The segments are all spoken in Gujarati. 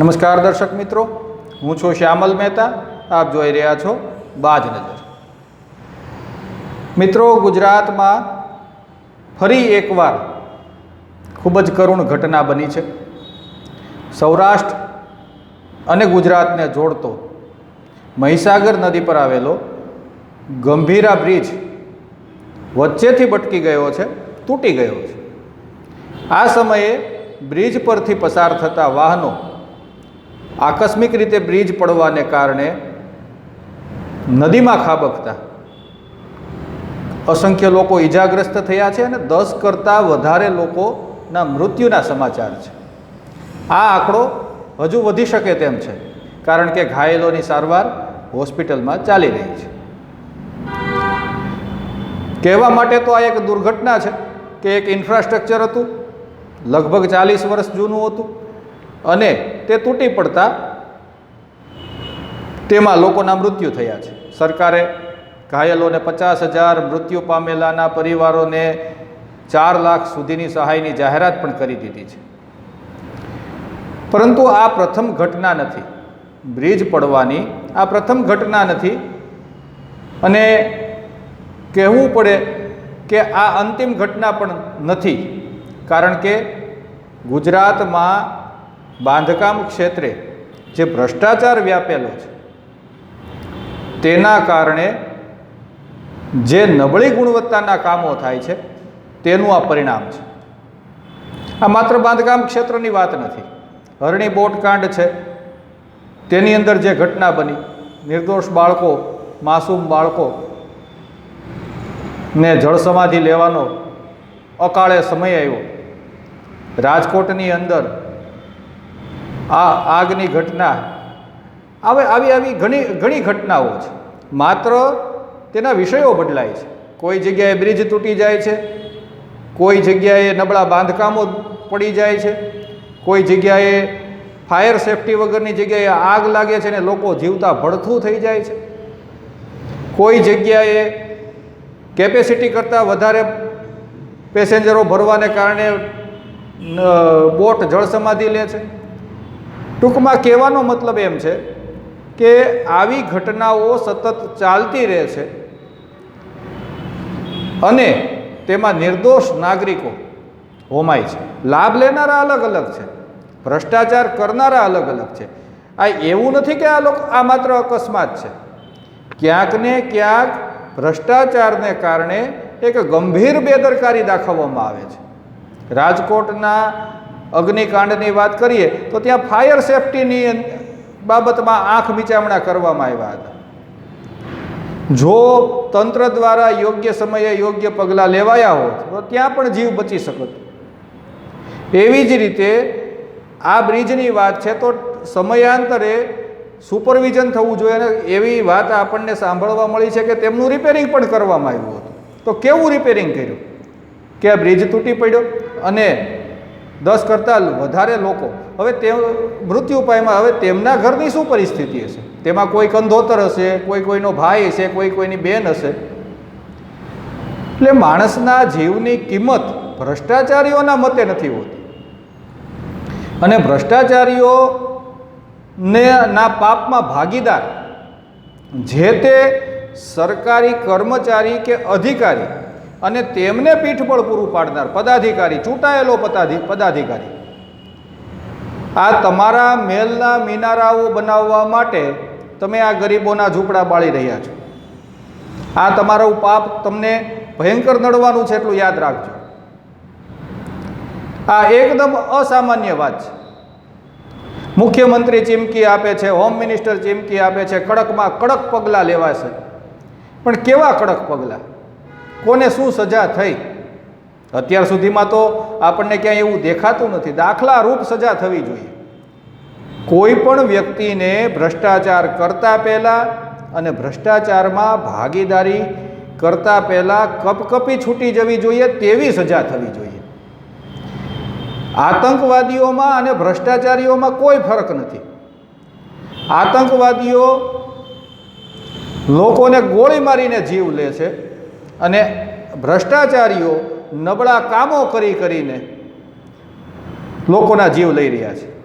નમસ્કાર દર્શક મિત્રો, હું છું શ્યામલ મહેતા, આપ જોઈ રહ્યા છો બાજ નજર. મિત્રો, ગુજરાતમાં ફરી એકવાર ખૂબ જ કરુણ ઘટના બની છે. સૌરાષ્ટ્ર અને ગુજરાતને જોડતો મહીસાગર નદી પર આવેલો ગંભીરા બ્રિજ વચ્ચેથી ભટકી ગયો છે, તૂટી ગયો છે. આ સમયે બ્રિજ પરથી પસાર થતા વાહનો આકસ્મિક રીતે બ્રિજ પડવાને કારણે નદીમાં ખાબકતા. અસંખ્ય લોકો ઈજાગ્રસ્ત થયા છે અને દસ કરતાં વધારે લોકોના મૃત્યુના સમાચાર છે. આ આંકડો હજુ વધી શકે તેમ છે, કારણ કે ઘાયલોની સારવાર હોસ્પિટલમાં ચાલી રહી છે. કહેવા માટે તો આ એક દુર્ઘટના છે કે એક ઇન્ફ્રાસ્ટ્રક્ચર હતું, લગભગ ચાલીસ વર્ષ જૂનું હતું, અને તે તૂટી પડતા તેમાં લોકોના મૃત્યુ થયા છે. સરકારે ઘાયલોને પચાસ હજાર મૃત્યુ પામેલાના પરિવારોને ચાર લાખ સુધીની સહાયની જાહેરાત પણ કરી દીધી છે. પરંતુ આ પ્રથમ ઘટના નથી. બ્રિજ પડવાની આ પ્રથમ ઘટના નથી. અને કહેવું પડે કે આ અંતિમ ઘટના પણ નથી. કારણ કે ગુજરાતમાં બાંધકામ ક્ષેત્રે જે ભ્રષ્ટાચાર વ્યાપેલો છે, તેના કારણે જે નબળી ગુણવત્તાના કામો થાય છે, તેનું આ પરિણામ છે. આ માત્ર બાંધકામ ક્ષેત્રની વાત નથી. હરણી બોટકાંડ છે, તેની અંદર જે ઘટના બની, નિર્દોષ બાળકો, માસૂમ બાળકો ને જળસમાધિ લેવાનો અકાળે સમય આવ્યો. રાજકોટની અંદર આ આગની ઘટના. આવે આવી આવી ઘણી ઘણી ઘટનાઓ છે. માત્ર તેના વિષયો બદલાય છે. કોઈ જગ્યાએ બ્રિજ તૂટી જાય છે. કોઈ જગ્યાએ નબળા બાંધકામો પડી જાય છે. કોઈ જગ્યાએ ફાયર સેફટી વગરની જગ્યાએ આગ લાગે છે ને લોકો જીવતા ભડથું થઈ જાય છે. કોઈ જગ્યાએ કેપેસિટી કરતાં વધારે પેસેન્જરો ભરવાને કારણે બોટ જળસમાધિ લે છે. ટૂંકમાં કહેવાનો મતલબ એમ છે કે આવી ઘટનાઓ સતત ચાલતી રહે છે અને તેમાં નિર્દોષ નાગરિકો હોમાય છે. લાભ લેનારા અલગ અલગ છે. ભ્રષ્ટાચાર કરનારા અલગ અલગ છે. આ એવું નથી કે આ લોકો આ માત્ર અકસ્માત છે. ક્યાંક ને ક્યાંક ભ્રષ્ટાચારને કારણે એક ગંભીર બેદરકારી દાખવવામાં આવે છે. રાજકોટના અગ્નિકાંડની વાત કરીએ, તો ત્યાં ફાયર સેફટીની બાબતમાં આંખ વિચામણા કરવામાં આવ્યા હતા. જો તંત્ર દ્વારા યોગ્ય સમયે યોગ્ય પગલાં લેવાયા હોત, તો ત્યાં પણ જીવ બચી શકત. એવી જ રીતે આ બ્રિજની વાત છે, તો સમયાંતરે સુપરવિઝન થવું જોઈએ અને એવી વાત આપણને સાંભળવા મળી છે કે તેમનું રિપેરિંગ પણ કરવામાં આવ્યું હતું. તો કેવું રિપેરિંગ કર્યું? કે આ બ્રિજ તૂટી પડ્યો અને દસ કરતાં વધારે લોકો. હવે તે મૃત્યુ પામ્યા. હવે તેમના ઘરની શું પરિસ્થિતિ હશે? તેમાં કોઈ કંધોતર હશે, કોઈ કોઈનો ભાઈ હશે, કોઈ કોઈની બેન હશે? એટલે માણસના જીવની કિંમત ભ્રષ્ટાચારીઓના મતે નથી હોતી. અને ભ્રષ્ટાચારીઓ ને ના પાપમાં ભાગીદાર, જે તે સરકારી કર્મચારી કે અધિકારી અને તેમને પીઠબળ પૂરું પાડનાર પદાધિકારી, ચૂંટાયેલો પદાધિ પદાધિકારી. આ તમારા મેલના મિનારાઓ બનાવવા માટે તમે આ ગરીબોના ઝૂંપડા બાળી રહ્યા છો. આ તમારું પાપ તમને ભયંકર નડવાનું છે એટલું યાદ રાખજો. આ એકદમ અસામાન્ય વાત છે. મુખ્યમંત્રી ચીમકી આપે છે, હોમ મિનિસ્ટર ચીમકી આપે છે, કડકમાં કડક પગલાં લેવાશે. પણ કેવા કડક પગલાં? કોને શું સજા થઈ? અત્યાર સુધીમાં તો આપણને ક્યાંય એવું દેખાતું નથી. દાખલા રૂપ સજા થવી જોઈએ. કોઈ પણ વ્યક્તિને ભ્રષ્ટાચાર કરતા પહેલાં અને ભ્રષ્ટાચારમાં ભાગીદારી કરતા પહેલાં કપકપી છૂટી જવી જોઈએ તેવી સજા થવી જોઈએ. આતંકવાદીઓમાં અને ભ્રષ્ટાચારીઓમાં કોઈ ફરક નથી. આતંકવાદીઓ લોકોને ગોળી મારીને જીવ લે છે. અને ભ્રષ્ટાચારીઓ નબળા કામો કરી કરીને લોકોના જીવ લઈ રહ્યા છે.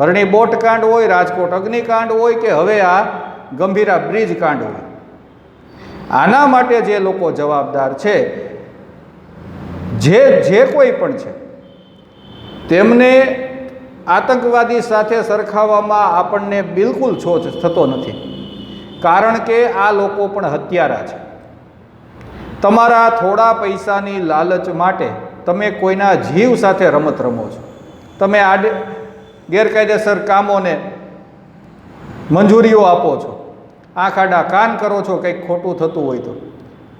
હરણી બોટકાંડ હોય, રાજકોટ અગ્નિકાંડ હોય કે હવે આ ગંભીરા બ્રિજ કાંડ હોય. આના માટે જે લોકો જવાબદાર છે, જે જે કોઈ પણ છે, તેમને આતંકવાદી સાથે સરખાવવામાં આપણને બિલકુલ છોચ થતો નથી. કારણ કે આ લોકો પણ હત્યારા છે. તમારા થોડા પૈસાની લાલચ માટે તમે કોઈના જીવ સાથે રમત રમો છો. તમે આડ, ગેરકાયદેસર કામોને મંજૂરીઓ આપો છો. આંખ આડા કાન કરો છો, કંઈક ખોટું થતું હોય તો.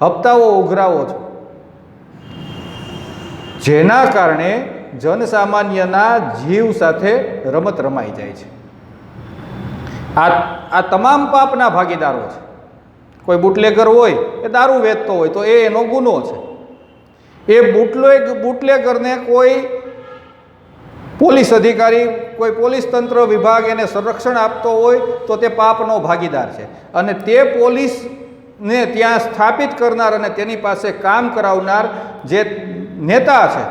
હપ્તાઓ ઉઘરાવો છો. જેના કારણે જનસામાન્યના જીવ સાથે રમત રમાઈ જાય છે. આ આ તમામ પાપના ભાગીદારો છે. કોઈ બુટલેગર હોય, એ દારૂ વેચતો હોય, તો એ એનો ગુનો છે. એ બુટલેગ બુટલેગરને કોઈ પોલીસ અધિકારી, કોઈ પોલીસ તંત્ર વિભાગ એને સંરક્ષણ આપતો હોય, તો તે પાપનો ભાગીદાર છે. અને તે પોલીસને ત્યાં સ્થાપિત કરનાર અને તેની પાસે કામ કરાવનાર જે નેતા છે,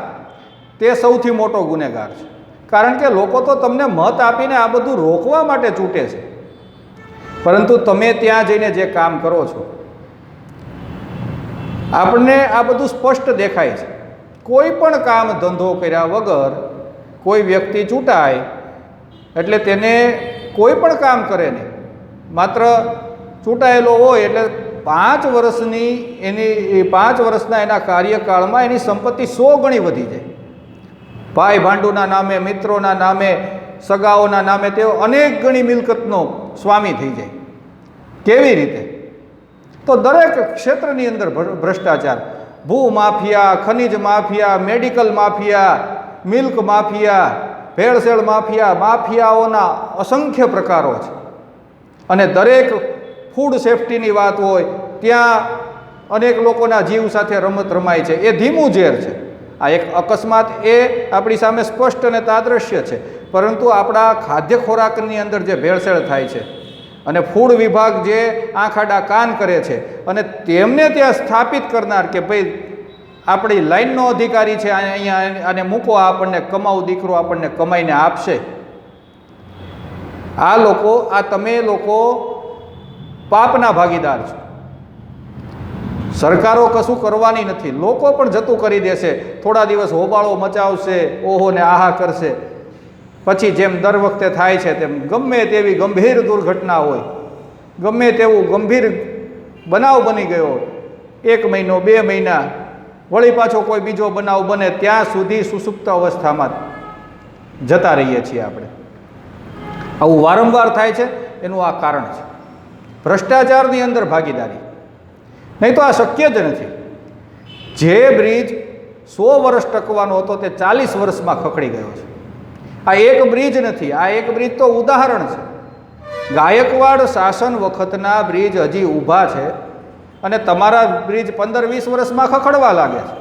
તે સૌથી મોટો ગુનેગાર છે. કારણ કે લોકો તો તમને મત આપીને આ બધું રોકવા માટે ચૂંટે છે. પરંતુ તમે ત્યાં જઈને જે કામ કરો છો, આપણને આ બધું સ્પષ્ટ દેખાય છે. કોઈ પણ કામ ધંધો કર્યા વગર કોઈ વ્યક્તિ ચૂંટાય, એટલે તેને કોઈ પણ કામ કરે નહીં. માત્ર ચૂંટાયેલો હોય એટલે પાંચ વર્ષની એની પાંચ વર્ષના એના કાર્યકાળમાં એની સંપત્તિ સો ગણી વધી જાય. ભાઈ ભાંડુના નામે, મિત્રોના નામે, સગાઓના નામે તેઓ અનેક ગણી મિલકતનો સ્વામી થઈ જાય. કેવી રીતે? તો દરેક ક્ષેત્રની અંદર ભ્રષ્ટાચાર. ભૂ માફિયા, ખનિજ mafia, medical mafia, milk mafia, ભેળસેળ માફિયા, માફિયાઓના અસંખ્ય પ્રકારો છે. અને દરેક ફૂડ સેફટીની વાત હોય, ત્યાં અનેક લોકોના જીવ સાથે રમત રમાય છે. એ ધીમું ઝેર છે. આ એક અકસ્માત એ આપણી સામે સ્પષ્ટ અને તાદ્રશ્ય છે. પરંતુ આપણા ખાદ્ય ખોરાકની અંદર જે ભેળસેળ થાય છે અને ફૂડ વિભાગ જે આંખાડા કાન કરે છે અને તેમને ત્યાં સ્થાપિત કરનાર કે ભાઈ આપણી લાઈનનો અધિકારી છે અહીંયા આને મૂકો આપણને કમાવું, દીકરો આપણને કમાઈને આપશે. આ લોકો, આ તમે લોકો પાપના ભાગીદાર છો. સરકારો કશું કરવાની નથી. લોકો પણ જતું કરી દેશે. થોડા દિવસ હોબાળો મચાવશે ઓહો ને આહા કરશે. પછી જેમ દર વખતે થાય છે તેમ ગમે તેવી ગંભીર દુર્ઘટના હોય, ગમે તેવું ગંભીર બનાવ બની ગયો એક મહિનો, બે મહિના, વળી પાછો કોઈ બીજો બનાવ બને ત્યાં સુધી સુસુપ્ત અવસ્થામાં જતા રહીએ છીએ આપણે. આવું વારંવાર થાય છે, એનું આ કારણ છે. ભ્રષ્ટાચારની અંદર ભાગીદારી. નહીં તો આ શક્ય જ નથી. જે બ્રિજ સો વર્ષ ટકવાનો હતો તે ચાલીસ વર્ષમાં ખખડી ગયો છે. આ એક બ્રિજ નથી, આ એક બ્રિજ તો ઉદાહરણ છે. ગાયકવાડ શાસન વખતના બ્રિજ હજી ઊભા છે અને તમારા બ્રિજ પંદર વીસ વર્ષમાં ખખડવા લાગે છે.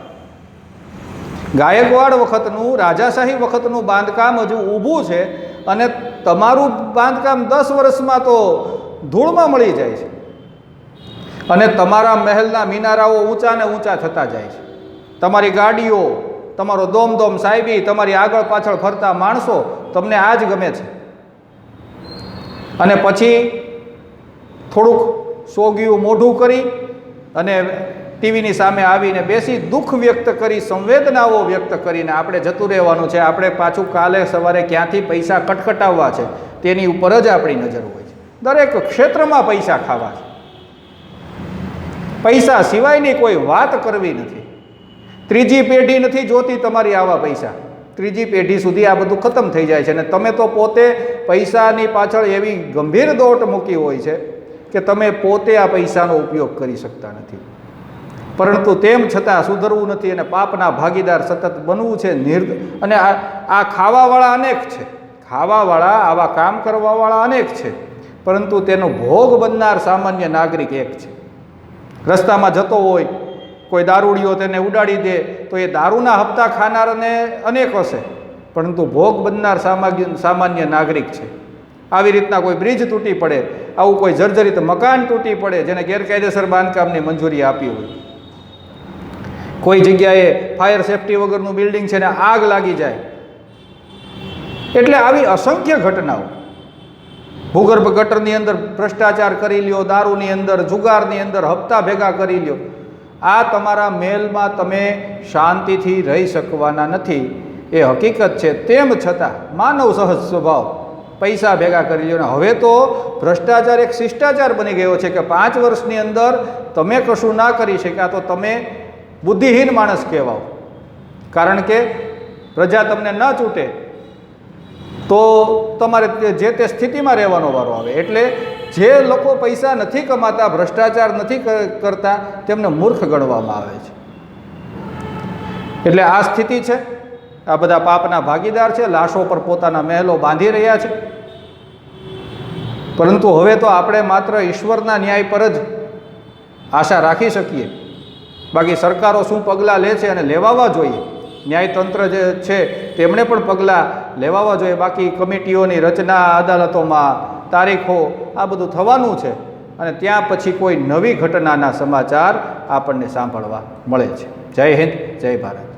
ગાયકવાડ વખતનું, રાજાશાહી વખતનું બાંધકામ હજુ ઊભું છે અને તમારું બાંધકામ દસ વર્ષમાં તો ધૂળમાં મળી જાય છે. અને તમારા મહેલના મિનારાઓ ઊંચા ને ઊંચા થતા જાય છે. તમારી ગાડીઓ તમારો દોમ દોમ સાહેબી, તમારી આગળ પાછળ ફરતા માણસો તમને આ જ ગમે છે. અને પછી થોડુંક સોગિયું મોઢું કરી અને ટીવીની સામે આવીને બેસી દુઃખ વ્યક્ત કરી, સંવેદનાઓ વ્યક્ત કરીને આપણે જતું રહેવાનું છે. આપણે પાછું કાલે સવારે ક્યાંથી પૈસા કટકટાવવા છે, તેની ઉપર જ આપણી નજર હોય છે. દરેક ક્ષેત્રમાં પૈસા ખાવા છે. પૈસા સિવાયની કોઈ વાત કરવી નથી. ત્રીજી પેઢી નથી જોતી તમારી આવા પૈસા. ત્રીજી પેઢી સુધી આ બધું ખતમ થઈ જાય છે. અને તમે તો પોતે પૈસાની પાછળ એવી ગંભીર દોટ મૂકી હોય છે કે તમે પોતે આ પૈસાનો ઉપયોગ કરી શકતા નથી. પરંતુ તેમ છતાં સુધરવું નથી અને પાપના ભાગીદાર સતત બનવું છે નિર્ધ અને આ આ ખાવાવાળા અનેક છે. ખાવાવાળા, આવા કામ કરવાવાળા અનેક છે. પરંતુ તેનો ભોગ બનનાર સામાન્ય નાગરિક એક છે. રસ્તામાં જતો હોય કોઈ દારૂડિયો તેને ઉડાડી દે, તો એ દારૂના હપ્તા ખાનારને અનેક હશે. પરંતુ ભોગ બનનાર સામાન્ય નાગરિક છે. આવી રીતના કોઈ બ્રિજ તૂટી પડે, આવું કોઈ જર્જરિત મકાન તૂટી પડે, જેને ગેરકાયદેસર બાંધકામની મંજૂરી આપી હોય. કોઈ જગ્યાએ ફાયર સેફટી વગરનું બિલ્ડિંગ છે ને આગ લાગી જાય. એટલે આવી અસંખ્ય ઘટનાઓ. ભૂગર્ભ ગટરની અંદર ભ્રષ્ટાચાર કરી લ્યો, દારૂની અંદર, જુગારની અંદર હપ્તા ભેગા કરી લ્યો. આ તમારા મેલમાં તમે શાંતિથી રહી શકવાના નથી. એ હકીકત છે. તેમ છતાં માનવ સહજ સ્વભાવ. પૈસા ભેગા કરી ને. હવે તો ભ્રષ્ટાચાર એક શિષ્ટાચાર બની ગયો છે કે પાંચ વર્ષની અંદર તમે કશું ના કરી શક્યા તો તમે બુદ્ધિહીન માણસ કહેવાઓ. કારણ કે પ્રજા તમને ન ચૂંટે તો તમારે જે તે સ્થિતિમાં રહેવાનો વારો આવે. એટલે જે લોકો પૈસા નથી કમાતા, ભ્રષ્ટાચાર નથી કરતા, તેમને મૂર્ખ ગણવામાં આવે છે. એટલે આ સ્થિતિ છે. આ બધા પાપના ભાગીદાર છે. લાશો પર પોતાના મહેલો બાંધી રહ્યા છે. પરંતુ હવે તો આપણે માત્ર ઈશ્વરના ન્યાય પર જ આશા રાખી શકીએ. બાકી સરકારો શું પગલાં લે છે અને લેવાવા જોઈએ? ન્યાયતંત્ર જે છે, તેમણે પણ પગલાં લેવાવા જોઈએ. બાકી કમિટીઓની રચના, અદાલતોમાં તારીખો આ બધું થવાનું છે અને ત્યાં પછી કોઈ નવી ઘટનાના સમાચાર આપણને સાંભળવા મળે છે. જય હિન્દ, જય ભારત.